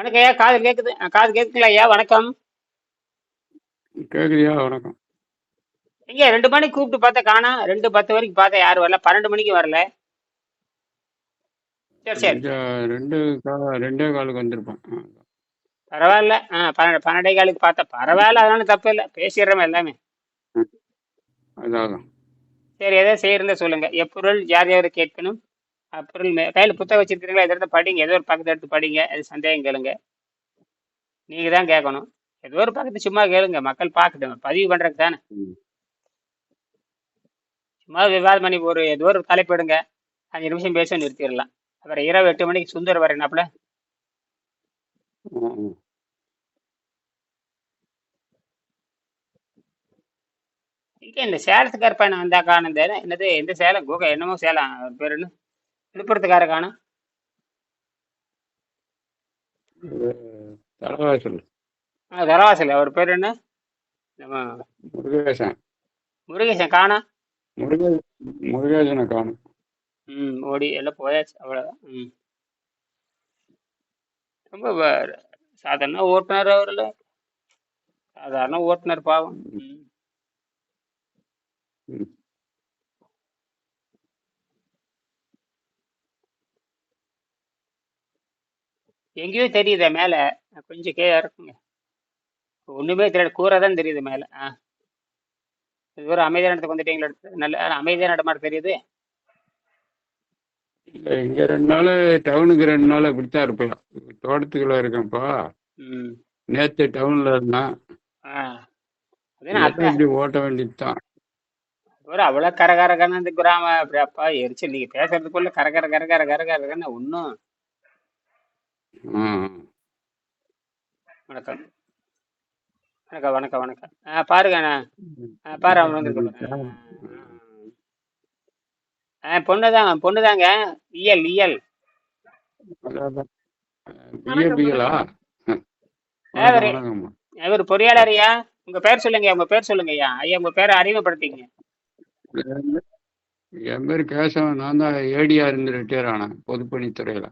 வணக்கம் ஐயா காது கேக்குது. அஹ், காது கேக்குதுங்களா ஐயா? வணக்கம். கேக்குறியா வணக்கம். எங்க ரெண்டு மணிக்கு கூப்பிட்டு பார்த்தா காணோம் ரெண்டு பத்து வரைக்கும் பார்த்தா யாரும் வரல. பன்னெண்டு மணிக்கு வரல. சரி சரி. ரெண்டு ரெண்டு காலுக்கு வந்திருப்பேன். பரவாயில்ல. ஆ பன்னெண்டு பன்னெண்டே காலுக்கு பார்த்தா பரவாயில்ல. அதனால தப்பு இல்லை. பேசிடுறோம் எல்லாமே. அதான் சரி எதோ செய்யறத சொல்லுங்க. எப்பொருள் யார் யார் கேட்கணும்? அப்பொருள் மே- கையில புத்தகம் வச்சிருக்கீங்களா எடுத்து படிங்க. ஏதோ ஒரு பக்கத்தை எடுத்து படிங்க. அது சந்தேகம் கேளுங்க. நீங்க தான் கேட்கணும். ஏதோ ஒரு பக்கத்து சும்மா கேளுங்க. மக்கள் பார்க்கட்டும். பதிவு பண்றதுக்கு தானே. ம். சும்மா விவாதம் பண்ணி ஒரு ஏதோ ஒரு தலைப்பு எடுங்க. அஞ்சு நிமிஷம் பேச நிறுத்திடலாம். அப்புறம் இரவு எட்டு மணிக்கு சுந்தர் வரேனாப்புல ஆ, ஆ. இங்க இந்த சேலத்துக்கார பையன் வந்தா காணும் இந்த என்னது? எந்த சேலம்? கோகா என்னமோ சேலம். அவர் பேர் என்ன? விழுப்புரத்துக்கார காணும் தலைவாசல் தரவாசல் அவர் பேர் என்ன? நம்ம முருகேசன். முருகேசன். காணோம் முருகே முருகேசனை காணும். ம் ஓடி எல்லாம் போயாச்சு அவ்வளோதான் ம். ரொம்ப சாதாரண ஓட்டுநர் அவரில். சாதாரண ஓட்டுநர் பாவம். ம். எங்கேயோ தெரியுதே மேலே. கொஞ்சம் கீழே இருக்குங்க ஒன்றுமே தெரியாது. கூரை தான் தெரியுது மேலே. ஆ. இது ஒரு அமைதியான இடத்துக்கு வந்துட்டீங்களா நல்ல அமைதியான இடம் தெரியுது. இல்ல இங்க ரெண்டு நாள் டவுனுக்கு ரெண்டு நாள் இப்படித்தான் இருப்பேன். தோட்டத்துக்குள்ள இருக்கேன்ப்பா. ம். நேத்து டவுன்ல இருந்தேன். இப்படி ஓட்ட வேண்டியதுதான். ஒரு அவ்வளோ கர கர கரன்னு இந்த கிராமம். அப்படி அப்பா எரிச்சல். நீங்கள் பேசுறதுக்குள்ள கர கர கர கர கர கரன்னு ஒன்றும் வணக்கம். வணக்கம் வணக்கம் வணக்கம். ஆ பாருங்க நான் ஆ, பாரு அவன் வந்துருக்க ஆ பொண்ணு தாங்க பொண்ணு தாங்க இயல் இயல் வணக்கம்மா. இவர் பொறியாளர் ஐயா உங்க பேர் சொல்லுங்க உங்க பேர் சொல்லுங்க ஐயா ஐயா உங்க பேரை அறிமுகப்படுத்திங்க. என் பேர் கேசவன். நான் தான் ஏடியா இருந்து ரிட்டையர் ஆனேன் பொதுப்பணித்துறையில.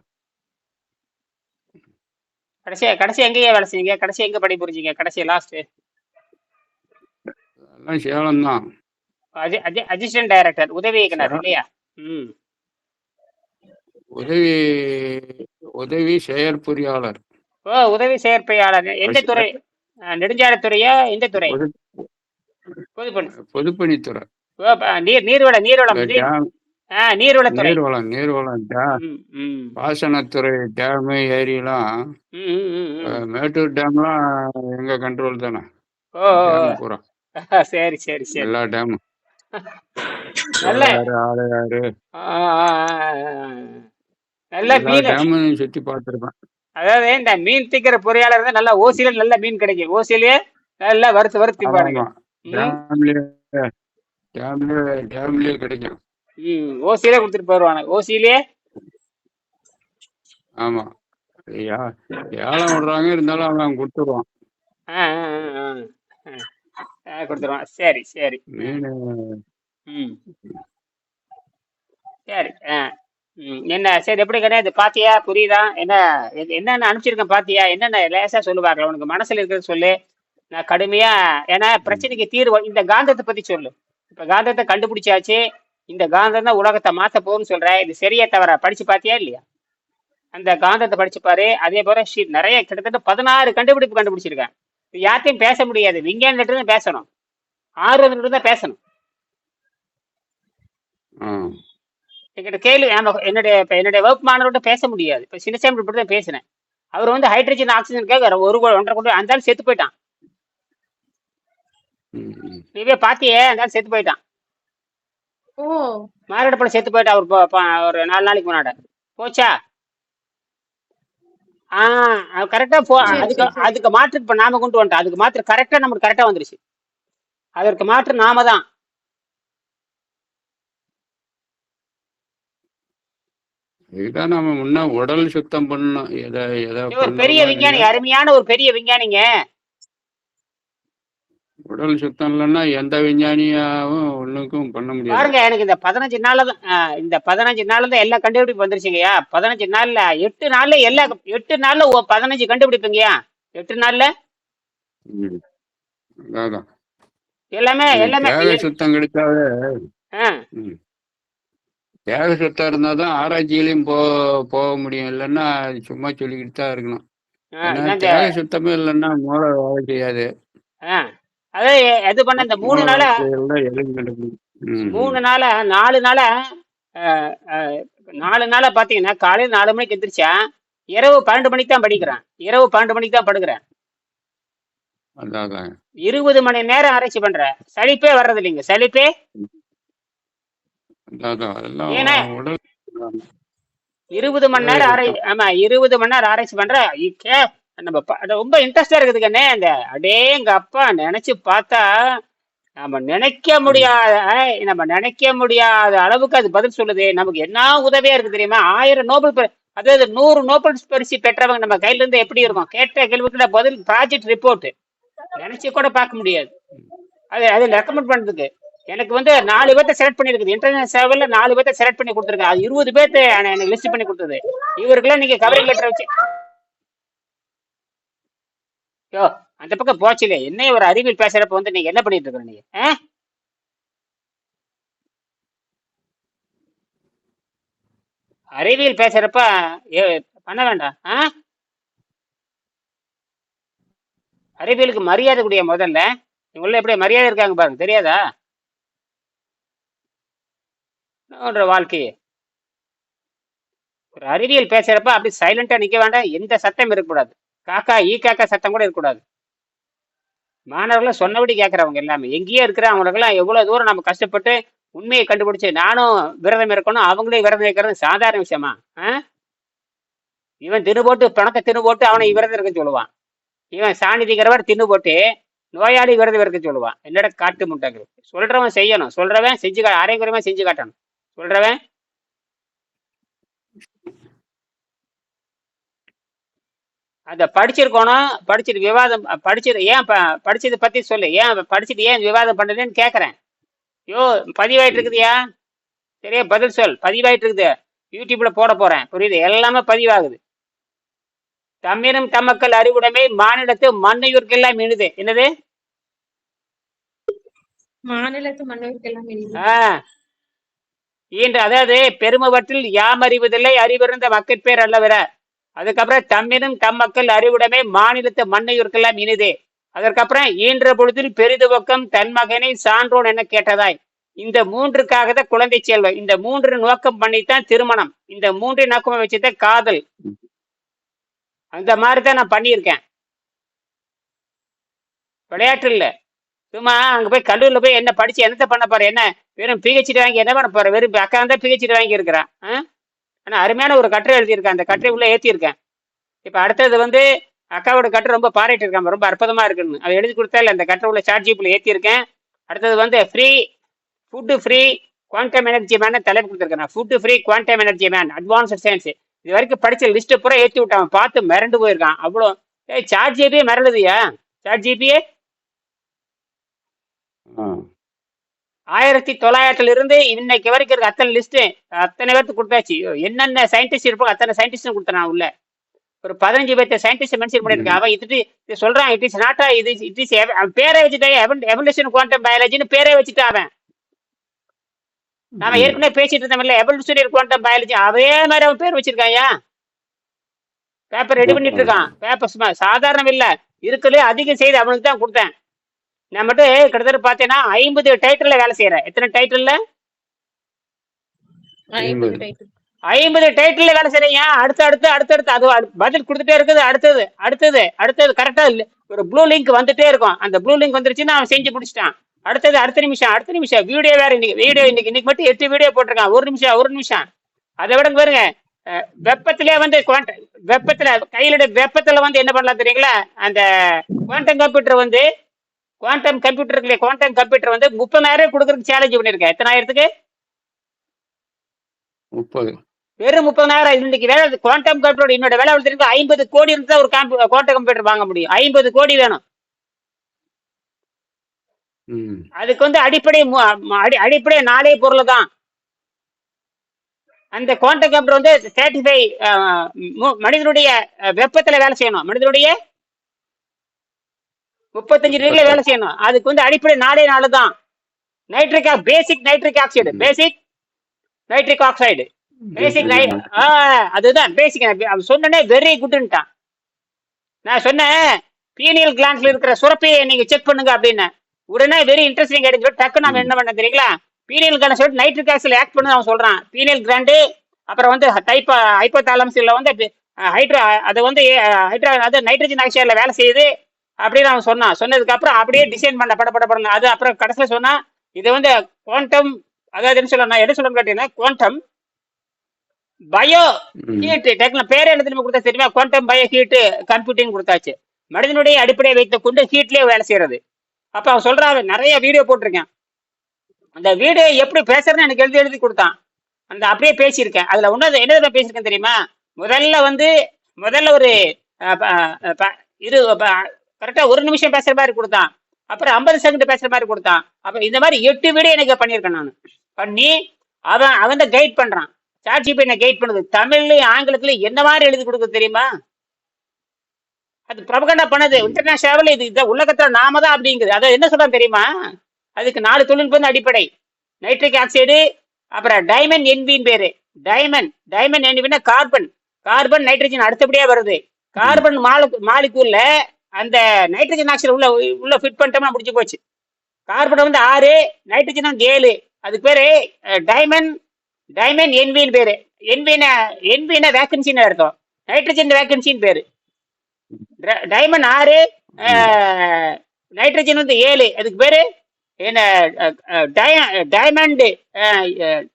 கடைசியா கடைசி எங்கேயா வேலை செஞ்சீங்க? கடைசி எங்க படி புரிஞ்சீங்க? கடைசி லாஸ்ட் சேலம் தான். அசிஸ்டன்ட் டைரக்டர் உதவி இயக்குனர் இல்லையா? ம். உதவி உதவி செயற்பொறியாளர். ஓ உதவி செயற்பொறியாளர். எந்த துறை? ஆ, நெடுஞ்சாலைத்துறையா எந்த துறை? பொது- பொதுப்பணி. பொதுப்பணித்துறை. ஓ நீர் நீர்வள நீர்வளம் இந்த நீர் டேம் ஆ நீர்வளத்துறை. நீர்வளம் நீர்வளம் பாசனத்துறை டேமு ஏரியெல்லாம் ம் ம், ம், ம். அஹ், மேட்டூர் டேம்லாம் எங்க கண்ட்ரோல் தானே? பூரா. சரி சரி சரி. எல்லா டேமும் நல்ல. ஆறு ஆறு ஆ, ஆ, ஆ, ஆ. நல்ல மீன். சுத்தி பார்த்துருப்பேன். அதாவது இந்த மீன் திக்கிற பொறியாளர் தான் நல்லா ஓசியில நல்ல மீன் கிடைக்கும். ஓசியிலே நல்லா வறுத்து வறுத்து பாருங்க டேம்லயே கிடைக்கும். ம் ஓசியிலே கொடுத்துட்டு போயிடுவாங்க ஓசியிலே? ஆமா. யா- ஏலம் விடுறாங்க இருந்தாலும் அவன் கொடுத்துருவான். ஆ ஆ ஆ, ஆ. ஆ, கொடுத்துருவான். சரி சரி. மீன். ம். சரி ஆ. ம் என்ன சரி எப்படி கிடையாது பாத்தியா? புரியுதா? என்ன எது- என்னென்ன அனுப்பிச்சிருக்கேன் பாத்தியா? என்னென்ன லேசா சொல்லு பார்க்கலாம். உனக்கு மனசுல இருக்கிறது சொல்லு. நான் கடுமையா ஏன்னா பிரச்சனைக்கு தீர்வு இந்த காந்தத்தை பத்தி சொல்லு. இப்ப காந்தத்தை கண்டுபிடிச்சாச்சு. இந்த காந்தம் தான் உலகத்தை மாத்த போகும்னு சொல்ற. இது சரியா தவறா? படிச்சு பாத்தியா இல்லையா? அந்த காந்தத்தை படிச்சு பாரு. அதே போல ஷி- நிறைய கிட்டத்தட்ட பதினாறு கண்டுபிடிப்பு கண்டுபிடிச்சிருக்கேன் யார்ட்டையும் பேச முடியாது. விஞ்ஞானிட்டு தான் பேசணும். ஆர்வம் தான் பேசணும். என்கிட்ட கேள்வி என்னுடைய இப்ப என்னுடைய வகுப்பு மாணவர்கிட்ட பேச முடியாது. இப்ப சின்னசாமி இப்படி தான் பேசினேன். அவர் வந்து ஹைட்ரஜன் ஆக்சிஜன் கேட்க ஒரு ஒன்றரை கொண்டு அந்த ஆள் செத்து போயிட்டான். நீவே பாத்தியே அந்த ஆள் செத்து போயிட்டான். ஓ. மாரடைப்புல செத்து போயிட்டான் அவர் ப- ப- ஒரு நாலு நாளைக்கு முன்னாடி. போச்சா? ஆ கரெக்டா போ அதுக்கு. அதுக்கு மாற்று இப்ப நாம கொண்டு வந்துட்டோம். அதுக்கு மாற்று கரெக்டா நமக்கு கரெக்டா வந்துருச்சு. அதற்கு மாற்று நாம தான். இதுதான் நம்ம முன்ன உடல் சுத்தம் பண்ணணும். எதை எதை ஒரு பெரிய விஞ்ஞானி அருமையான ஒரு பெரிய விஞ்ஞானிங்க. உடல் சுத்தம் இல்லைன்னா எந்த விஞ்ஞானியாவும் ஒண்ணுக்கும் பண்ண முடியாது. பாருங்க எனக்கு இந்த பதினஞ்சு நாள்ல தான் ஆ, இந்த பதினஞ்சு நாள்ல தான் எல்லா கண்டுபிடிப்பு வந்துருச்சுங்கய்யா. பதினஞ்சு நாள்ல எட்டு நாள்ல எல்லா எட்டு நாள்ல ஒ- பதினஞ்சு கண்டுபிடிப்புங்கய்யா. எட்டு நாள்ல? ம். அதான் எல்லாமே இது எல்லாமே தேக சுத்தம் கிடைச்சாவே ஆ, ம். தேக சுத்தம் இருந்தாதான் ஆராய்ச்சியிலையும் போ போக முடியும். இல்லைன்னா அது சும்மா சொல்லிக்கிட்டு தான் இருக்கணும். ஆ, ஏன்னா இதான் இந்த தேக சுத்தமே இல்லைன்னா மூளை வேலை செய்யாது. ஆ, அதாவது இது பண்ண இந்த மூணு நாளா. மூணு நாளா நாலு நாளா நாலு நாளா பாத்தீங்கன்னா காலையில நாலு மணிக்கு எந்திரிச்சா இரவு பன்னெண்டு மணிக்கு தான் படிக்கிறேன். இரவு பன்னெண்டு மணிக்கு தான் படுக்கிறேன். அதான் அதான். இருபது மணி நேரம் ஆராய்ச்சி பண்றேன் சலிப்பே வர்றது இல்லைங்க சலிப்பே? அதான் அதான். அதெல்லாம் ஏன்னா உடல் இருபது மணி நேரம் ஆராய் ஆமா இருபது மணி நேரம் ஆராய்ச்சி பண்ற இ- கே நம்ம ரொம்ப இன்ட்ரெஸ்டா இருக்குது கண்ணே இந்த அடேங்க அப்பா நினைச்சு பார்த்தா நம்ம நினைக்க. முடியாத நம்ம நினைக்க முடியாத அளவுக்கு அது பதில் சொல்லுது. நமக்கு என்ன உதவியா இருக்கு தெரியுமா? ஆயிரம் நோபல் அதாவது நூறு நோபல் பரிசு பெற்றவங்க நம்ம கையில இருந்து எப்படி இருக்கும்? கேட்ட கேள்விக்குள்ள பதில் ப்ராஜெக்ட் ரிப்போர்ட் நினைச்சு கூட பார்க்க முடியாது. அது அது ரெக்கமெண்ட் பண்றதுக்கு. எனக்கு வந்து நாலு பேர்த்த செலக்ட் பண்ணிருக்குது. இன்டர்நெட் சேவையில நாலு பேர்த்த செலக்ட் பண்ணி கொடுத்துருக்கேன். அது இருபது பேர்த்த எனக்கு லிஸ்ட் பண்ணி கொடுத்தது. இவருக்கெல்லாம் நீங்க கவரிங் லெட்டர் வச்சு யோ அந்த பக்கம் போச்சுல. என்ன ஒரு அறிவியல் பேசுறப்ப வந்து நீங்க என்ன பண்ணிட்டு இருக்க நீங்க அறிவியல் பேசுறப்ப ஏ, பண்ண வேண்டாம். ஆ? அறிவியலுக்கு மரியாதை கூடிய முதல்ல இவங்கள எப்படி மரியாதை இருக்காங்க பாருங்க தெரியாதா? வாழ்க்கையே? ஒரு அறிவியல் பேசுறப்ப அப்படி சைலண்டா நிக்க வேண்டாம் எந்த சத்தம் இருக்கக்கூடாது. காக்கா ஈ காக்கா சத்தம் கூட இருக்கக்கூடாது. மாணவர்கள் சொன்னபடி கேட்குறவங்க எல்லாமே. எங்கேயோ இருக்கிற அவங்களுக்கெல்லாம் எவ்வளோ தூரம் நம்ம கஷ்டப்பட்டு உண்மையை கண்டுபிடிச்சு நானும் விரதம் இருக்கணும் அவங்களே விரதம் இருக்கிறது சாதாரண விஷயமா? ஆ? இவன் தின்னு போட்டு பணத்தை தின்னு போட்டு அவனை விரதம் இருக்க சொல்லுவான். இவன் சாணிதிக்கிறவர் தின்னு போட்டு நோயாளி விரதம் இருக்க சொல்லுவான். என்னடா காட்டு முட்டைக்கு சொல்றவன் செய்யணும். சொல்றவன் செஞ்சு கா அரைக்குறையமா செஞ்சு காட்டணும். சொல்றவன் அத படிச்சிருக்கணும் படிச்சுட்டு விவாதம் படிச்சது ஏன் படிச்சதை பத்தி சொல்லு. ஏன் படிச்சுட்டு ஏன் விவாதம் பண்ணலன்னு கேக்குறேன். யோ பதிவாயிட்டு இருக்குதுயா சரியா பதில் சொல். பதிவாயிட்டு இருக்குது யூடியூப்ல போட போறேன். புரியுது? எல்லாமே பதிவாகுது. தம்மினும் தம்மக்கள் அறிவுடைமை மானிடத்து மண்ணையூர்க்கெல்லாம் இணுது என்னது? மாநிலத்து மன்னருக்கெல்லாம் இனிது. ஆ. ஈன்ற அதாவது பெருமவற்றில் யாம் அறிவதில்லை அறிவிருந்த மக்கட்பேர் அல்லவர அதுக்கப்புறம் தம்மினும் தம் மக்கள் அறிவுடைமை மாநிலத்து மண்ணையூர்க்கெல்லாம் இனிதே. அதற்கப்புறம் ஈன்ற பொழுதில் பெரிதுவக்கம் தன் மகனை சான்றோன் என கேட்டதாய். இந்த மூன்றுக்காக தான் குழந்தை செல்வம் இந்த மூன்று நோக்கம் பண்ணித்தான் திருமணம். இந்த மூன்று நோக்கமா வச்சுதான் காதல். அந்த மாதிரி தான் நான் பண்ணியிருக்கேன். விளையாட்டு இல்ல. சும்மா அங்க போய் கல்லூரில போய் என்ன படிச்சு என்னத்த பண்ண போற? என்ன வெறும் பிஹெச்டி வாங்கி என்ன பண்ண போற? வெறும் அக்கா தான் பிஹெச்டி வாங்கி இருக்கிறான் ஆனால் அருமையான ஒரு கட்டுரை எழுதியிருக்கேன். அந்த கட்டுரை உள்ள ஏற்றியிருக்கேன் இப்போ அடுத்தது வந்து அக்காவோட கட்டுரை ரொம்ப பாராட்டிருக்காங்க ரொம்ப அற்புதமா இருக்குன்னு. அதை எழுதி கொடுத்தா அந்த கட்டுரை உள்ள சாட் ஜிப்ல ஏற்றியிருக்கேன் அடுத்தது வந்து free food free quantum energy man தலைப்பு கொடுத்துருக்கேன் food free quantum energy man advanced science இது வரைக்கும் படிச்ச லிஸ்ட்டை பூரா ஏத்தி விட்டான். பார்த்து மிரண்டு போயிருக்கான். அவ்வளோ. ஏய் சார்ஜ் ஜிபியே மிரளுதுயா? சார்ஜ் ஜிபியே ஆ. ஆயிரத்தி தொள்ளாயிரத்துல இருந்து இன்னைக்கு வரைக்கும் இருக்க. அத்தனை லிஸ்ட் அத்தனை பேர்த்துக்கு கொடுத்தாச்சு. என்னென்ன சயின்டிஸ்ட் இருப்போ அத்தனை சயின்டிஸ்ட் கொடுத்தேன் நான் உள்ள. ஒரு பதினஞ்சு பேர்த்த சயின்டிஸ்ட் மென்ஷன் பண்ணிருக்கேன் அவன் இது சொல்றான் இட் இஸ் நாட்டா இது இட் இஸ் பேரே வச்சுட்டான் எவல்யூஷன் குவாண்டம் பயாலஜின்னு பேரே வச்சுட்டான் அவன். நாம. ஏற்கனவே பேசிட்டு இருந்தோம்ல எவல்யூஷனரி குவாண்டம் பயாலஜி அதே மாதிரி அவன் பேர் வச்சிருக்கான்யா பேப்பர் ரெடி பண்ணிட்டு இருக்கான். பேப்பர் சும்மா சாதாரணம் இல்ல. இருக்குல்ல அதிக செய்தி அவனுக்கு தான் கொடுத்தேன். நான் மட்டும் கிட்டத்தட்ட பார்த்தேன்னா ஐம்பது டைட்டில்ல வேலை செய்யறேன் எத்தனை டைட்டில்ல ஐம்பது. ஐம்பது. டைட்டில் ஐம்பது டைட்டில்ல வேலை செய்றீங்க அடுத்து அடுத்து அடுத்தடுத்து அது பதில் கொடுத்துட்டே இருக்குது. அடுத்தது அடுத்தது அடுத்தது. கரெக்டா இல்ல. ஒரு ப்ளூ லிங்க் வந்துட்டே இருக்கும். அந்த ப்ளூ லிங்க் வந்துருச்சுன்னா அவன் செஞ்சு முடிச்சிட்டான். அடுத்தது அடுத்த நிமிஷம் அடுத்த நிமிஷம். வீடியோ வேற இன்னைக்கு வீடியோ இன்னைக்கு இன்னைக்கு மட்டும் எட்டு வீடியோ போட்டிருக்கான். ஒரு நிமிஷம் ஒரு நிமிஷம். அதை விட பாருங்க. வெப்பத்திலே வந்து வெப்பத்துல கையில வெப்பத்துல வந்து என்ன பண்ணலாம் தெரியுங்களா? அந்த குவாண்டம் கம்ப்யூட்டர் வந்து குவாண்டம் கம்ப்யூட்டர் இருக்கு குவாண்டம் கம்ப்யூட்டர் வந்து முப்பதாயிரம் கொடுக்கறதுக்கு சேலஞ்ச் பண்ணிருக்கேன். எத்தனாயிரத்துக்கு முப்பது. வெறும் முப்பதாயிரம் இன்னைக்கு வேலை குவாண்டம் கம்ப்யூட்டர் என்னோட விலை தெரிஞ்சு ஐம்பது கோடி இருந்தா ஒரு குவாண்டம் கம்ப்யூட்டர் வாங்க முடியும். ஐம்பது கோடி வேணும். அதுக்கு வந்து அடிப்படை அடிப்படை நாலே பொருள் தான். அந்த குவாண்டம் கம்ப்யூட்டர் வந்து தேர்ட்டி ஃபைவ் மனிதனுடைய வெப்பத்துல வேலை செய்யணும். மனிதனுடைய முப்பத்தஞ்சு டிகிரில வேலை செய்யணும். அதுக்கு வந்து அடிப்படை நாலே நாலு தான். Nitric basic nitric oxide basic nitric oxide basic அதுதான். பேசிக் சொன்னனே வெரி குட்ன்ட்டான் நான் சொன்னேன் பீனியல் கிளான்ஸ்ல இருக்கிற சுரப்பியை நீங்க செக் பண்ணுங்க அப்படின்னு. உடனே வெரி இன்ட்ரெஸ்டிங் ஆயிடுச்சு. டக்கு நம்ம என்ன பண்ண தெரியுங்களா? பீனியல் கிளான்ஸ் சொல்லிட்டு நைட்ரிக் ஆக்சைடு ஆக்ட் பண்ணு அவன் சொல்றான். பீனியல் கிளாண்டு அப்புறம் வந்து டைப் ஹைப்போதாலம்ஸ்ல வந்து ஹைட்ரா அது வந்து ஹைட்ரா அது நைட்ரஜன் ஆக்சைடுல வேலை செய்யுது. அப்படின்னு அவன் சொன்னான். சொன்னதுக்கு அப்புறம் அப்படியே டிசைன் பண்ண பட பட படன்னு. அது அப்புறம் கடைசியில் சொன்னா இது வந்து குவாண்டம் அதாவது என்ன சொல்ல நான் என்ன சொல்லணும்னு கேட்டீங்கன்னா குவாண்டம் பயோ ஹீட் டெக்ன பேரே என்ன தெரியுமா கொடுத்தா தெரியுமா? குவாண்டம் பயோ ஹீட் கம்ப்யூட்டிங் கொடுத்தாச்சு. மனிதனுடைய அடிப்படையை வைத்துக் கொண்டு ஹீட்லயே வேலை செய்யறது. அப்ப அவன் சொல்றான் நிறைய வீடியோ போட்டிருக்கேன். அந்த வீடியோ எப்படி பேசுறதுன்னு எனக்கு எழுதி எழுதி கொடுத்தான். அந்த அப்படியே பேசியிருக்கேன். அதுல ஒண்ணு என்ன பேசியிருக்கேன் தெரியுமா? முதல்ல வந்து முதல்ல ஒரு இது கரெக்டா ஒரு நிமிஷம் பேசுற மாதிரி கொடுத்தான். அப்புறம் ஐம்பது செகண்ட் பேசுற மாதிரி கொடுத்தான். அப்ப இந்த மாதிரி எட்டு வீடியோ எனக்கு பண்ணியிருக்கேன் நான். பண்ணி அவன் அவன் தான் கைட் பண்றான். சாட் ஜிபி என்ன கைட் பண்ணுது. தமிழ்லயும் ஆங்கிலத்திலயும் என்ன மாதிரி எழுதி கொடுக்க தெரியுமா? அது பிரபகண்டா பண்ணது. இன்டர்நேஷனல் இது இதை உலகத்துல நாம தான் அப்படிங்குது. அதை என்ன சொல்றான் தெரியுமா? அதுக்கு நாலு தொழில்நுட்பம் அடிப்படை. நைட்ரிக் ஆக்சைடு அப்புறம் டைமண்ட் என்பின் பேரு. டைமண்ட் டைமண்ட் என்பின்னா கார்பன் கார்பன் நைட்ரஜன் அடுத்தபடியா வருது. கார்பன் மாலு மாலிக்கூல்ல அந்த நைட்ரஜன் ஆக்சைடு உள்ள உள்ள ஃபிட் பண்ணிட்டோம்னா முடிஞ்சு போச்சு. கார்பன் வந்து ஆறு நைட்ரஜன் வந்து ஏழு. அதுக்கு பேரு டைமண்ட் டைமண்ட் என்பின்னு பேரு. என்பின என்பின வேக்கன்சின்னு அர்த்தம். நைட்ரஜன் வேக்கன்சின்னு பேரு. டைமண்ட் ஆறு நைட்ரஜன் வந்து ஏழு. அதுக்கு பேரு என்ன டைமண்ட்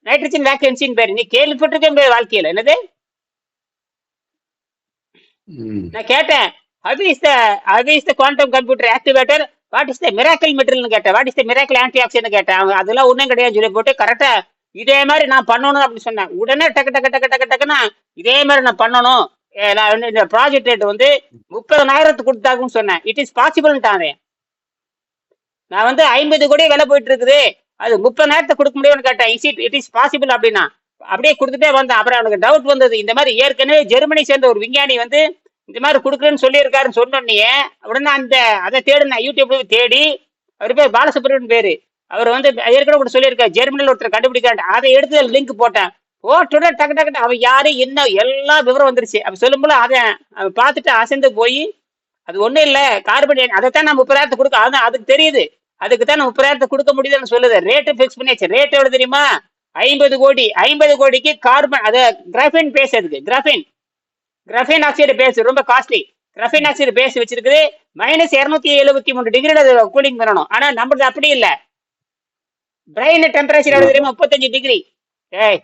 நைட்ரஜன் வேக்கன்சின்னு பேரு. நீ கேள்விப்பட்டிருக்கேன் பேர் வாழ்க்கையில. என்னது? நான் கேட்டேன். அது இஸ் த அது is the quantum computer activator what is the miracle மெட்டீரியல்னு கேட்டேன். What is the miracle antioxidant கேட்டேன். அவங்க அதெல்லாம் ஒன்றும் கிடையாது. சொல்லி போட்டு கரெக்டாக இதே மாதிரி நான் பண்ணணும் அப்படின்னு சொன்னேன். உடனே டக்கு டக்கு டக்கு டக்கு டக்குன்னா இதே மாதிரி நான் பண்ணணும். நான் வந்து இந்த ப்ராஜெக்ட் ரேட் வந்து முப்பதனாயிரத்துக்கு கொடுத்தாங்கன்னு சொன்னேன். இட் இஸ் பாசிபிள்ட்டான் நான் வந்து ஐம்பது கோடி விலை போயிட்டு இருக்குது. அது முப்பதாயிரத்தை கொடுக்க முடியும்னு கேட்டேன். Is it it is possible அப்படின்னா. அப்படியே கொடுத்துட்டே வந்தேன். அப்புறம் அவனுக்கு டவுட் வந்தது. இந்த மாதிரி ஏற்கனவே ஜெர்மனி சேர்ந்த ஒரு விஞ்ஞானி வந்து இந்த மாதிரி கொடுக்குறேன்னு சொல்லியிருக்காருன்னு சொன்னோடனே உடனே அந்த அதை தேடினேன் யூடியூப்ல தேடி அவர் பேர் பாலசுப்ரமணியன் பேரு. அவர் வந்து ஏற்கனவே கூட சொல்லியிருக்காரு ஜெர்மனியில் ஒருத்தர் கண்டுபிடிக்கிறாரு அதை எடுத்து லிங்க் போட்டேன். போட்டுட டக்கு டக்கு அவன் யாரு என்ன எல்லா விவரம் வந்துருச்சு. அவன் சொல்லும்போது அதை அவன் பார்த்துட்டு அசைந்து போய் அது ஒண்ணும் இல்லை கார்பன் அதைத்தான் நம்ம முப்பதாயிரத்தை கொடுக்க அதான் அதுக்கு தெரியுது. அதுக்கு தான் நம்ம முப்பதாயிரத்தை கொடுக்க முடியுதுன்னு சொல்லுது. ரேட்டு ஃபிக்ஸ் பண்ணியாச்சு. ரேட் எவ்வளவு தெரியுமா? ஐம்பது கோடி. ஐம்பது கோடிக்கு கார்பன் அதை கிராஃபின் பேசுறதுக்கு கிராஃபின் கிரஃபைன் ஆக்சைடு பேஸ் ரொம்ப காஸ்ட்லி கிரஃபைன் ஆக்சைடு பேஸ் வச்சிருக்குது. மைனஸ் இருநூத்தி எழுபத்தி மூணு டிகிரில கூலிங் பண்ணணும். ஆனா நம்மளது அப்படி இல்ல. பிரெயின் டெம்பரேச்சர் எவ்வளவு தெரியுமா? முப்பத்தஞ்சு டிகிரி ஏய்.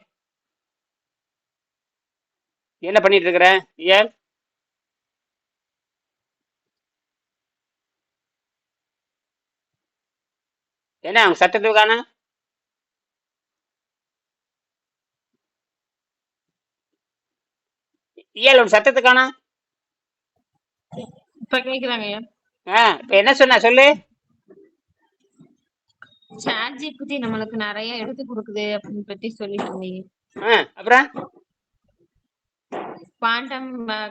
என்ன பண்ணிட்டு இருக்கிற? ஏன்? என்ன அவங்க சட்டத்துக்கான காணோம் இயல் ஒரு சத்தத்தை காணோம் இப்ப கேக்குறாங்க ஆ இப்ப என்ன சொன்ன சொல்லு. சாட் ஜிபிடி நம்மளுக்கு நிறைய எடுத்து கொடுக்குது அப்படின்னு பத்தி சொல்லிட்டு இருந்தீங்க அப்புறம்? குவாண்டம்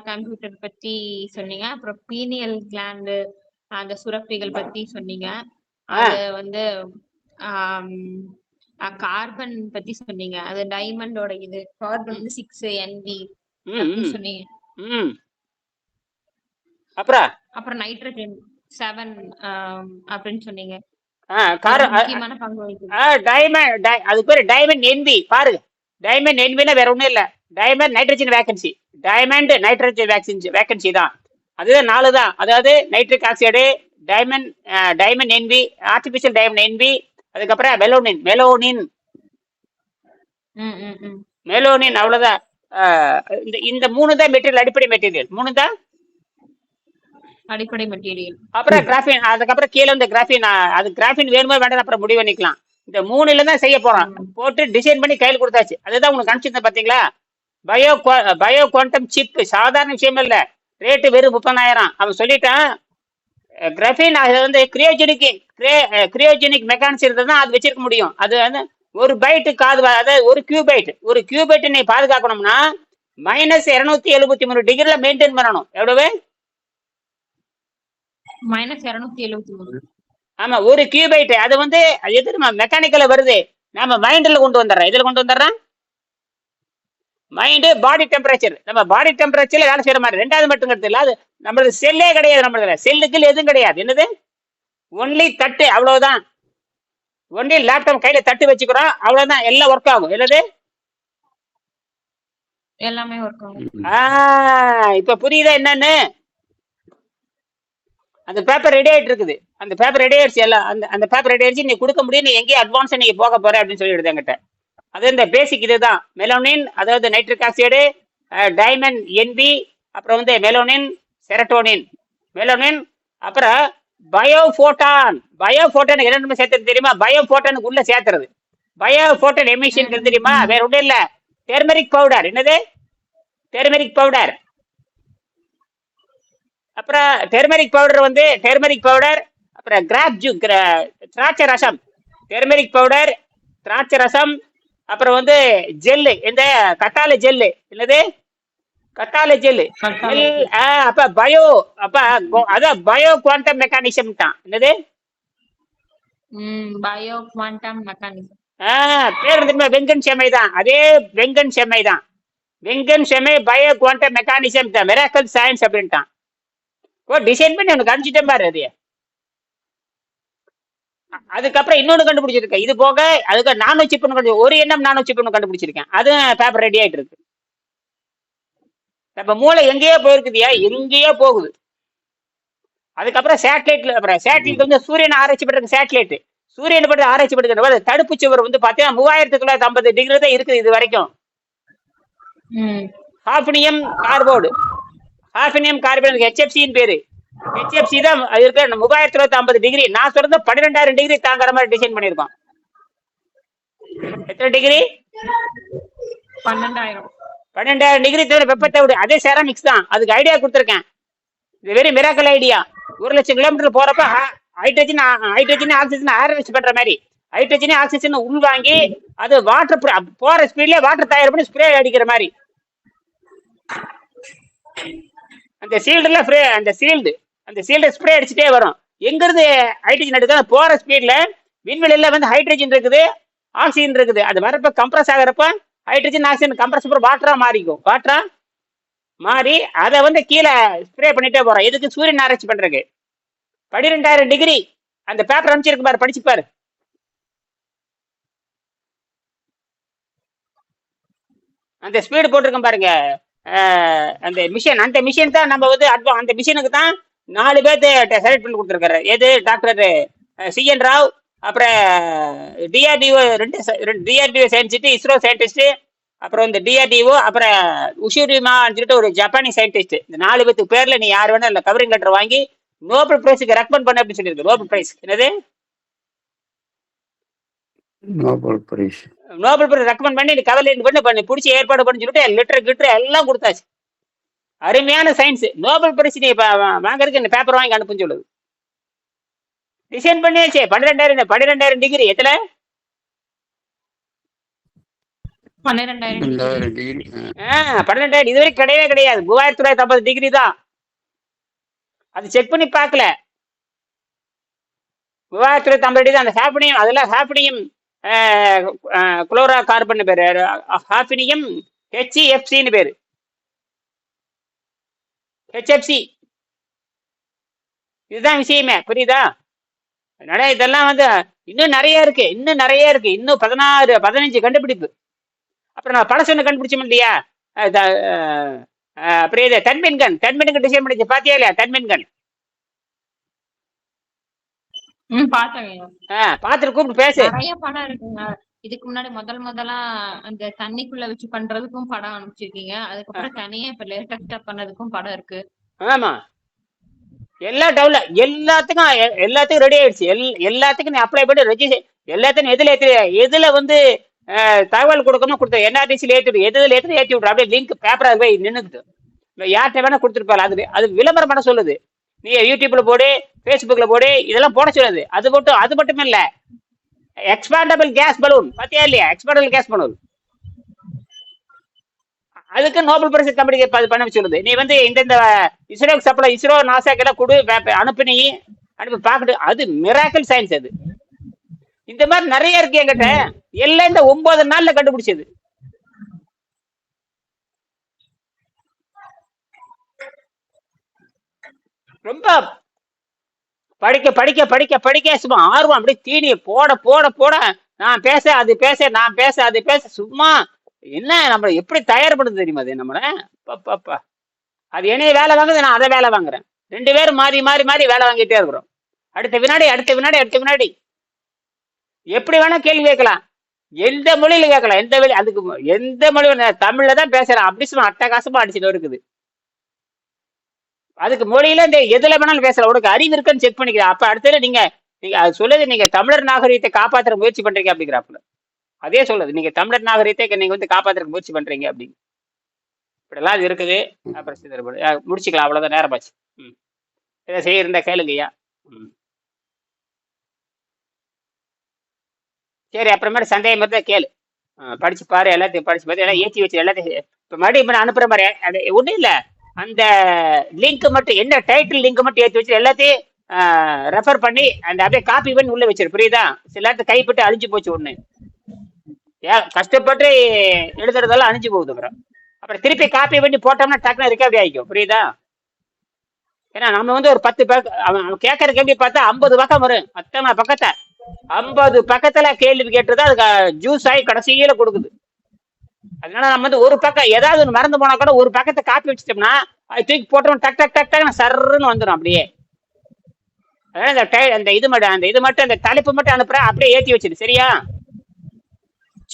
கம்ப்யூட்டர் பத்தி சொன்னீங்க. அப்புறம் பீனியல் கிளாண்டு அந்த சுரப்பிகள் பத்தி சொன்னீங்க. அது வந்து கார்பன் பத்தி சொன்னீங்க. அது டைமண்டோட இது. கார்பன் வந்து சிக்ஸ் என்பி ம் ம், சொன்னீங்க. ம். அப்புறம் அப்புறம் நைட்ரஜன் செவன் அப்படின்னு சொன்னீங்க. ஆ கார அது முக்கியமான பங்கு வகிக்குது. ஆ டைமண்ட் டை அது பேர் டைமண்ட் என்பி பாருங்க. டைமண்ட் என்பினா வேற ஒண்ணும் இல்ல. Diamond nitrogen vacancy diamond nitrogen vacancy vacancy தான். அதுதான் நாலு தான். அதாவது nitric oxide diamond diamond NV artificial diamond NV அதுக்கப்புறம் மெலோனின் மெலோனின் ம் ம் ம். மெலோனின் அவ்வளவுதான். ஆ, இந்த இந்த மூணு தான் மெட்டீரியல் அடிப்படை மெட்டீரியல். மூணு தான் அடிப்படை மெட்டீரியல். அப்புறம் கிராஃபின் அதுக்கப்புறம் கீழே இந்த கிராஃபின் அது கிராஃபின் வேணுமோ வேண்டாம் அப்புறம் முடிவு பண்ணிக்கலாம். இந்த மூணுல தான் செய்ய போறோம். போட்டு டிசைன் பண்ணி கையில் கொடுத்தாச்சு. அதுதான் உங்களுக்கு அனுப்பிச்சிருந்தேன் பாத்தீங்களா? பயோ பயோ குவாண்டம் சிப் சாதாரண விஷயம் இல்ல. ரேட்டு வெறும் முப்பதாயிரம். அவன் சொல்லிட்டான் கிராஃபின் அது வந்து கிரியோஜெனிக் கிரியோஜெனிக் மெக்கானிக்ஸ் இருந்தால் தான் அது வச்சிருக்க முடியும். அது வந்து ஒரு பைட்டு காது அதாவது ஒரு கியூபைட் ஒரு கியூபைட் நீ பாதுகாக்கணும்னா மைனஸ் இருநூத்தி எழுபத்தி மூணு டிகிரில மெயின்டைன் பண்ணணும். எவ்வளவு? மைனஸ் இருநூத்தி எழுபத்தி மூணு. ஆமா ஒரு கியூபைட் அது வந்து அது எது நம்ம மெக்கானிக்கல வருது. நாம மைண்ட்ல கொண்டு வந்துடுறோம். இதுல கொண்டு வந்துடுறோம்? மைண்டு பாடி டெம்பரேச்சர் நம்ம பாடி டெம்பரேச்சர்ல வேலை செய்யற மாதிரி. ரெண்டாவது மட்டுங்கிறது இல்ல. அது நம்மளது செல்லே கிடையாது நம்மளதுல. செல்லுக்கு எதுவும் கிடையாது. என்னது? ஒன்லி தட்டு. அவ்வளவுதான். ஒன்லி லேப்டாப் கையில தட்டு வச்சுக்கிறோம். அவ்வளவுதான். எல்லாம் ஒர்க் ஆகும். என்னது? எல்லாமே ஒர்க் ஆகும். இப்ப புரியுதா என்னன்னு? அந்த பேப்பர் ரெடி ஆயிட்டு இருக்குது. அந்த பேப்பர் ரெடி ஆயிடுச்சு எல்லாம். அந்த அந்த பேப்பர் ரெடி ஆயிடுச்சு. நீ கொடுக்க முடியும். நீ எங்கேயும் அட்வான்ஸ் நீங்க போக போற அப்படின்னு சொல்லிடுது என்கிட்ட. அது இந்த பேசிக் இதுதான். மெலோனின் அதாவது நைட்ரிக் ஆக்சைடு டைமண்ட் என்பி அப்புறம் வந்து மெலோனின் செரட்டோனின் மெலோனின் அப்புறம் பயோஃபோட்டான் பயோஃபோட்டான் என்ன சேர்த்துறது தெரியுமா? பயோஃபோட்டானுக்கு உள்ள சேர்த்துறது. பயோஃபோட்டான் எமிஷன் தெரியுமா? வேற ஒன்றும் இல்ல. டெர்மரிக் பவுடர் என்னது? டெர்மரிக் பவுடர் அப்புறம் டெர்மரிக் பவுடர் வந்து டெர்மரிக் பவுடர் அப்புறம் கிராப் ஜூ திராட்சை ரசம். டெர்மரிக் பவுடர் திராட்சை ரசம். அப்புறம் வந்து ஜெல்லு இந்த கத்தாழை ஜெல்லு என்னது? எல்- ஆ, அப்ப பயோ அப்ப அதான் பயோ குவாண்டம் மெக்கானிசம் தான். என்னது? ம் பயோ குவாண்டம் மெக்கானிசம் ஆ, பேர் திரும்ப வெங்கன் செம்மை தான். அதே வெங்கன் செம்மை தான். வெங்கன் செம்மை பயோ குவாண்டம் மெக்கானிசம் தான். மெராக்கல் சயின்ஸ் அப்படின்ட்டான். ஓ டிசைன் பண்ணி உனக்கு அனுப்பிச்சிட்டேன் பாரு அது. அதுக்கப்புறம் இன்னொன்னு கண்டுபிடிச்சிருக்கேன். இது போக அதுக்கு நானோ சிப்னு கண்டு ஒரு எண்ணம் நானோ சிப்னு கண்டுபிடிச்சிருக்கேன். அதுவும் பேப்பர் ரெடி ஆயிட்டு இருக்கு. நம்ம மூளை எங்கேயோ போயிருக்குதியா? எங்கேயோ போகுது. அதுக்கப்புறம் சேட்டலைட்ல அப்புறம் சேட்டலைட் வந்து சூரியனை ஆராய்ச்சி பண்றது சேட்டலைட் சூரியனை பற்றி ஆராய்ச்சி பண்றது தடுப்பு சுவர் வந்து பாத்தீங்கன்னா மூவாயிரத்தி தொள்ளாயிரத்தி ஐம்பது டிகிரி தான் இருக்குது இது வரைக்கும். ம். ஹாஃபினியம் கார்போர்டு ஹாஃபினியம் கார்போர்டு ஹெச்எஃப்சின்னு பேரு. ஹெச்எஃப்சி தான் அது இருக்க மூவாயிரத்தி தொள்ளாயிரத்தி ஐம்பது டிகிரி. நான் சொல்றது பன்னிரெண்டாயிரம் டிகிரி தாங்குற மாதிரி டிசைன் பண்ணியிருக்கோம். எத்தனை டிகிரி? பன்னெண்டாயிரம். பன்னெண்டாயிரம் டிகிரி தவிர வெப்பத்தை விடு. அதே செராமிக்ஸ் தான். அதுக்கு ஐடியா கொடுத்துருக்கேன். இது வெரி மிராக்கல் ஐடியா ஒரு லட்சம் கிலோமீட்டர் போறப்ப ஹைட்ரஜன் ஹைட்ரஜன் ஆக்சிஜன் ஆரேஞ்ச் பண்ற மாதிரி. ஹைட்ரஜன் ஆக்சிஜன் உள்வாங்கி அது வாட்டர் போற ஸ்பீட்ல வாட்டர் தயார் பண்ணி ஸ்ப்ரே அடிக்கிற மாதிரி. அந்த சீல்டுல ஃப்ரே அந்த சீல்டு அந்த சீல்டு ஸ்ப்ரே அடிச்சுட்டே வரும். எங்கிருந்து ஹைட்ரஜன் எடுக்க போற ஸ்பீட்ல விண்வெளியில வந்து ஹைட்ரஜன் இருக்குது ஆக்சிஜன் இருக்குது. அது வரப்ப கம்ப்ரஸ் ஆகிறப்ப ஹைட்ரஜன் ஆக்சிஜன் கம்ப்ரஸ் அப்புறம் வாட்டரா மாறிக்கும். வாட்டரா மாறி அதை வந்து கீழே ஸ்ப்ரே பண்ணிட்டே போறோம். இதுக்கு சூரியன் ஆராய்ச்சி பண்றதுக்கு. பன்னிரெண்டாயிரம் டிகிரி அந்த பேப்பர் அனுப்பிச்சிருக்கு பாரு படிச்சு பாரு. அந்த ஸ்பீடு போட்டிருக்கேன் பாருங்க. அந்த மிஷின் அந்த மிஷின் தான் நம்ம வந்து அட்வா அந்த மிஷினுக்கு தான் நாலு பேர்த்து செலக்ட் பண்ணி கொடுத்துருக்காரு. எது? Doctor CN Rao. அப்புறம் டிஆர்டிஓ ரெண்டு டிஆர்டிஓ சயின்டிஸ்ட் இஸ்ரோ சயின்டிஸ்ட் அப்புறம் இந்த டிஆர்டிஓ அப்புறம் உஷூரிமான்னு சொல்லிட்டு ஒரு ஜப்பானீஸ் சயின்டிஸ்ட் இந்த நாலு பேத்துக்கு பேர்ல நீ யார் வேணா இல்லை கவரிங் லெட்டர் வாங்கி நோபல் பிரைஸுக்கு ரெக்கமெண்ட் பண்ண அப்படின்னு சொல்லியிருக்கு நோபல் பிரைஸ் என்னது? Nobel prize Nobel prize recommend பண்ணி நீ கவர்ல பண்ணி பண்ணி பிடிச்சி ஏற்பாடு பண்ணி சொல்லிட்டு லிட்டர் கிட்டர் எல்லாம் கொடுத்தாச்சு. அருமையான சயின்ஸ் நோபல் பிரைஸ் நீ வாங்குறதுக்கு இந்த பேப்பர் வாங்கி அனுப்புன்னு சொல்லுது. டிசைன் பண்ணியாச்சு. பன்னிரெண்டாயிரம் பன்னிரெண்டாயிரம் டிகிரி எத்தனை? பன்னிரெண்டாயிரம் டிகிரி ஆ. பன்னிரெண்டாயிரம். இது வரைக்கும் கிடையவே கிடையாது. மூவாயிரத்தி தொள்ளாயிரத்தி ஐம்பது டிகிரி தான். அது செக் பண்ணி பார்க்கல. மூவாயிரத்தி தொள்ளாயிரத்தி ஐம்பது டிகிரி அந்த ஹாஃபினியம் அதெல்லாம் ஹாஃபினியம் குளோரா கார்பன் பேரு. ஹாஃபினியம் ஹெச்இஎஃப்சின்னு பேரு. ஹெச்எஃப்சி இதுதான் விஷயமே. புரியுதா? அதனால இதெல்லாம் வந்து இன்னும் நிறைய இருக்கு இன்னும் நிறைய இருக்கு. இன்னும் பதினாறு பதினஞ்சு கண்டுபிடிப்பு. அப்புறம் நான் பழசு ஒன்று கண்டுபிடிச்சோம் இல்லையா? அப்புறம் இது தன்மின் கன் தன்மின் கன் டிசைன் பண்ணிச்சு. பாத்தியா இல்லையா? தன்மின் கன் ம் பார்த்தேங்க ஆ பார்த்துட்டு கூப்பிட்டு பேசு. நிறைய படம் இருக்குங்க. இதுக்கு முன்னாடி முதல் முதலா அந்த தண்ணிக்குள்ள வச்சு பண்றதுக்கும் படம் அனுப்பிச்சிருக்கீங்க. அதுக்கப்புறம் தனியா இப்ப லேட்டஸ்டா பண்ணதுக்கும் படம் இருக்கு. ஆமா. எல்லா டவுல எல்லாத்துக்கும் எல்லாத்துக்கும் ரெடி ஆயிடுச்சு. எல் எல்லாத்துக்கும் நீ அப்ளை பண்ணி ரெஜிஸ்டர் எல்லாத்தையும் எதுல ஏத்து எதுல வந்து தகவல் கொடுக்கணும் கொடுத்த என்ஆர்டிசியில் ஏற்றி விடு எதுல ஏற்றி ஏற்றி விட்ரு அப்படியே லிங்க் பேப்பர் போய் நின்னுக்குது யார்கிட்ட வேணா கொடுத்துருப்பாரு அது அது விளம்பரம் பண்ண சொல்லுது. நீ யூடியூப்ல போடு ஃபேஸ்புக்ல போடு இதெல்லாம் போட சொல்லுது. அது மட்டும் அது மட்டும் இல்லை. எக்ஸ்பாண்டபிள் கேஸ் பலூன் பார்த்தியா இல்லையா? எக்ஸ்பாண்டபிள் கேஸ் பலூன் அதுக்கு நோபல் பரிசு கம்பெனி பண்ண சொல்லுது. நீ வந்து இந்த இந்த இஸ்ரோ சப்ளை இஸ்ரோ நாசாக்கெல்லாம் கொடு அனுப்பி நீ அனுப்பி பார்க்கட்டு அது மிராக்கல் சயின்ஸ் அது. இந்த மாதிரி நிறைய இருக்கு என்கிட்ட. எல்லாம் இந்த ஒன்பது நாள்ல கண்டுபிடிச்சது. ரொம்ப படிக்க படிக்க படிக்க படிக்க சும்மா ஆர்வம். அப்படியே தீனி போட போட போட. நான் பேச அது பேச நான் பேச அது பேச சும்மா என்ன நம்மள எப்படி தயார்படுது தெரியுமா அது நம்மள? பாப்பா அது என்னைய வேலை வாங்குது நான் அதை வேலை வாங்குறேன். ரெண்டு பேரும் மாறி மாறி மாறி வேலை வாங்கிட்டே இருக்கிறோம். அடுத்த வினாடி அடுத்த வினாடி அடுத்த வினாடி. எப்படி வேணா கேள்வி கேட்கலாம். எந்த மொழியில கேட்கலாம்? எந்த வழி அதுக்கு எந்த மொழி தமிழ்ல தான் பேசுறேன் அப்படி சும்மா அட்டகாசமா அடிச்சுட்டு இருக்குது அதுக்கு மொழியில இந்த எதுல வேணாலும் பேசலாம். உனக்கு அறிவு இருக்குன்னு செக் பண்ணிக்கிறேன். அப்ப அடுத்தது நீங்க நீங்க அது சொல்லுது நீங்க தமிழர் நாகரீகத்தை காப்பாத்துற முயற்சி பண்றீங்க அப்படிங்கிறாப்புல. அதே சொல்லுது நீங்க தமிழர் நாகரீகத்தை நீங்க வந்து காப்பாத்துறதுக்கு முயற்சி பண்றீங்க அப்படின்னு. இப்படிலாம் இது இருக்குது. அப்புறம் சிதறப்படு. அஹ் முடிச்சுக்கலாம். அவ்வளவுதான். நேரமாச்சு. ம். இதை செய்ய இருந்தா கேளுங்கய்யா ம். சரி அப்புறமேட்டு சந்தேகம் இருந்தா கேளு. படிச்சு பாரு. எல்லாத்தையும் படிச்சு பார்த்து எல்லாம் ஏற்றி வச்சு எல்லாத்தையும் இப்போ மறுபடியும் இப்ப நான் அனுப்புற மாதிரி அது ஒன்றும் இல்லை. அந்த லிங்க் மட்டும் என்ன டைட்டில் லிங்க் மட்டும் ஏற்றி வச்சு எல்லாத்தையும் ரெஃபர் பண்ணி அந்த அப்படியே காப்பி பண்ணி உள்ள வச்சிரு. புரியுதா? சில நேரத்து கைப்பட்டு அழிஞ்சு போச்சு ஒண்ணு. ஏன் கஷ்டப்பட்டு எழுதுறதெல்லாம் அணிஞ்சு போகுது அப்புறம். அப்புறம் திருப்பி காப்பி பண்ணி போட்டோம்னா டக்குனு ரிகவரி ஆகிக்கும் புரியுதா? ஏன்னா நம்ம வந்து ஒரு பத்து பக்க அவன் கேட்கற கேள்வி பார்த்தா ஐம்பது பக்கம் வரும். அத்தனை பக்கத்தை. ஐம்பது பக்கத்துல கேள்வி கேட்டுதான் அதுக்கு ஜூஸ் ஆகி கடைசியில கொடுக்குது. அதனால நம்ம வந்து ஒரு பக்கம் ஏதாவது ஒன்று மறந்து போனா கூட ஒரு பக்கத்தை காப்பி வச்சுட்டோம்னா அது தூக்கி போட்டோம் டக் டக் டக் டக்னு சர்ன்னு வந்துடும் அப்படியே. அதாவது அந்த டை- அந்த இது மட்டும் அந்த இது மட்டும் அந்த தலைப்பு மட்டும் அனுப்புற அப்படியே ஏற்றி வச்சிடு சரியா?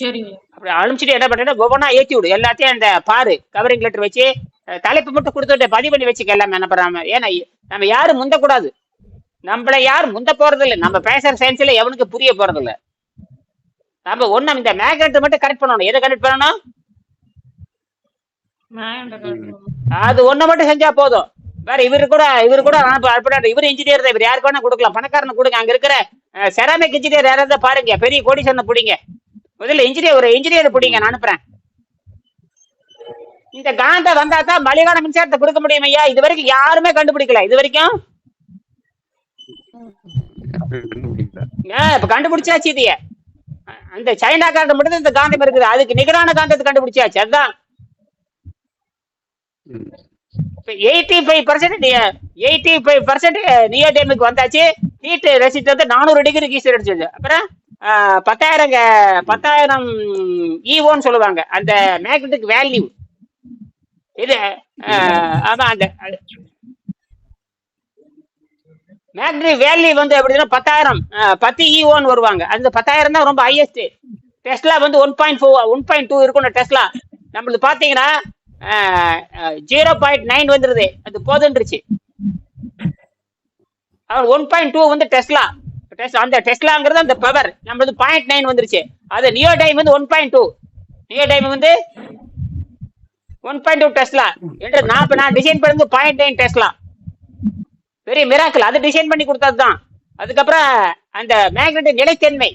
சரிங்க. அப்படி அனுப்பிச்சிட்டு என்ன பண்றேன்னா ஒவ்வொன்றா ஏத்தி விடு. எல்லாத்தையும் அந்த பாரு கவரிங் லெட்டர் வச்சு தலைப்பு மட்டும் கொடுத்துட்டு பதிவு பண்ணி வச்சுக்க எல்லாமே என்ன பண்ணாம ஏன்னா நம்ம யாரும் முந்தக்கூடாது. நம்மள யாரும் முந்த போறது இல்லை நம்ம பேசுற சயின்ஸ்ல எவனுக்கு புரிய போறது இல்ல நம்ம ஒண்ணும் இந்த மேக்னெட் மட்டும் கரெக்ட் பண்ணணும். எதை கரெக்ட் பண்ணணும்? அது ஒண்ணு மட்டும் செஞ்சா போதும். வேற இவரு கூட இவரு கூட அனுப்ப- அனுப்புறாரு. இவரு இன்ஜினியர் தான். இவர் யாருக்கு வேணா கொடுக்கலாம். பணக்காரனுக்கு கொடுங்க. அங்க இருக்கிற செராமிக் இன்ஜினியர் யாராவது பாருங்க. பெரிய கோடீஸ்வரனை பிடிங்க. முதல்ல இன்ஜினியர் ஒரு இன்ஜினியர் பிடிங்க நான் அனுப்புறேன். இந்த காந்த வந்தா தான் மலிவான மின்சாரத்தை கொடுக்க முடியும் ஐயா. இது வரைக்கும் யாருமே கண்டுபிடிக்கல. இது வரைக்கும்? இப்ப கண்டுபிடிச்சாச்சு இதைய. அந்த சைனா காந்தம் மட்டும் இந்த காந்தம் இருக்குது. அதுக்கு நிகரான காந்தத்தை கண்டுபிடிச்சாச்சு. அதுதான். Eighty five percent eighty five percent நியோடேமுக்கு வந்தாச்சு. ஹீட் வந்து நானூறு டிகிரி கீசர் அடிச்சது அப்புறம்? பத்தாயிரங்க பத்தாயிரம் பத்தாயிரம் ஈவோன்னு சொல்லுவாங்க. அந்த மேக்னெட்டிக் வேல்யூ இது ஆ, ஆமா அந்த மேக்னெட்டிக் வேல்யூ வந்து எப்படின்னா பத்தாயிரம் பத்து ஈவோன்னு வருவாங்க. அந்த பத்தாயிரம் தான் ரொம்ப ஹையஸ்ட் டெஸ்ட்லா வந்து one point four one point two இருக்கும் டெஸ்ட்லா நம்மளுக்கு பாத்தீங்கன்னா ஜீரோ பாயிண்ட் நைன் வந்துருது. அது போதுன்றுச்சு. அவர் ஒன் பாயிண்ட் டூ வந்து டெஸ்ட்லா அந்த டெஸ்லாங்கிறது அந்த பவர் நம்மளது பாயிண்ட் நைன் வந்துருச்சு. அது நியோ டைம் வந்து one point two neo time வந்து ஒன் பாயிண்ட் டூ டெஸ்லா என்று நான் இப்போ நான் டிசைன் பண்ணது பாயிண்ட் நைன் டெஸ்லா பெரிய மிராக்கிள் அது டிசைன் பண்ணி கொடுத்தது தான் அதுக்கப்புறம் அந்த மேக்னெட்டிக் நிலைத்தன்மை.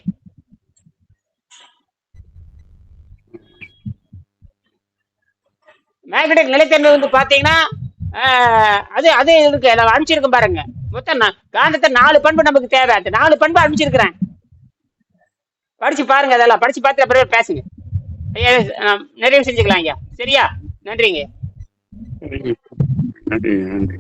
மேக்னெட்டிக் நிலைத்தன்மை வந்து பார்த்தீங்கன்னா அது அது இருக்கு. நான் அனுப்பிச்சிருக்கேன் பாருங்க. மொத்தம் நான் காந்தத்தை நாலு பண்பு நமக்கு தேவை. அந்த நாலு பண்பு அனுப்பிச்சிருக்கிறேன். படிச்சு பாருங்க அதெல்லாம். படிச்சு பார்த்து அப்புறம் பேசுங்க. ஐயா ஆஹ், நிறைவு செஞ்சுக்கலாம் ஐயா சரியா? நன்றிங்க. நன்றி நன்றி.